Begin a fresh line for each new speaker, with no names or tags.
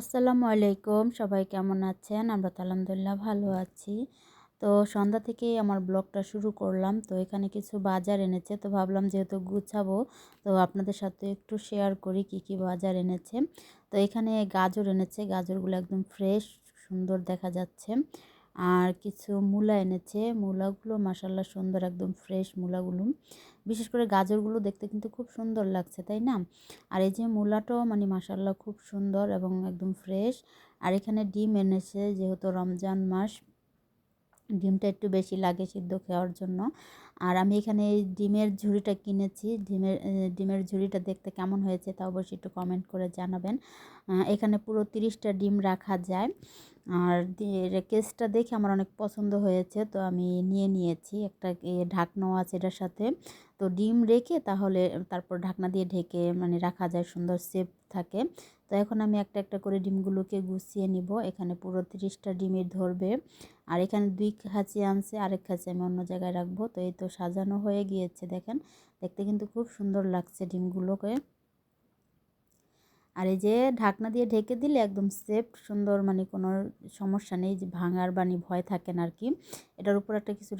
আসসালামু আলাইকুম। সবাই কেমন আছেন? আমরা তো আলহামদুলিল্লাহ ভালো আছি। তো সন্ধ্যা থেকেই আমার ব্লগটা শুরু করলাম। তো এখানে কিছু বাজার এনেছে। তো ভাবলাম যেহেতু গুছাবো, তো আপনাদের সাথে একটু শেয়ার করি কি কি বাজার এনেছে। তো এখানে গাজর এনেছে। গাজরগুলো একদম ফ্রেশ সুন্দর দেখা যাচ্ছে। আর কিছু মূলা এনেছে। মূলাগুলো মাসাল্লাহ সুন্দর, একদম ফ্রেশ মূলাগুলো। বিশেষ করে গাজরগুলো দেখতে কিন্তু খুব সুন্দর লাগছে, তাই না? আর এই যে মূলাটাও মানে মাসাল্লাহ খুব সুন্দর এবং একদম ফ্রেশ আর এখানে ডিম এনেছে যেহেতু রমজান মাস, ডিমটা একটু বেশি লাগে সিদ্ধ খাওয়ার জন্য। আর আমি এখানে ডিমের ঝুড়িটা কিনেছি। ডিমের ডিমের ঝুড়িটা দেখতে কেমন হয়েছে তা অবশ্যই একটু কমেন্ট করে জানাবেন। এখানে পুরো তিরিশটা ডিম রাখা যায়। আর দিয়ে কেসটা দেখে আমার অনেক পছন্দ হয়েছে, তো আমি নিয়ে নিয়েছি। একটা ঢাকনাও আছে এটার সাথে। তো ডিম রেখে তাহলে তারপর ঢাকনা দিয়ে ঢেকে মানে রাখা যায়, সুন্দর সেফ থাকে। তো এখন আমি একটা একটা করে ডিমগুলোকে গুছিয়ে নিব। এখানে পুরো তিরিশটা ডিমের ধরবে। আর এখানে দুই খাঁচি আনছে, আরেক খাঁচি আমি অন্য জায়গায় রাখব। তো এই তো সাজানো হয়ে গিয়েছে, দেখেন। দেখতে কিন্তু খুব সুন্দর লাগছে ডিমগুলোকে। আর এই যে ঢাকনা দিয়ে ঢেকে দিলে একদম সেফ সুন্দর মানে কোনো সমস্যা নেই, যে ভাঙার বানি ভয় থাকে না আর কি। এটার উপর একটা কিছু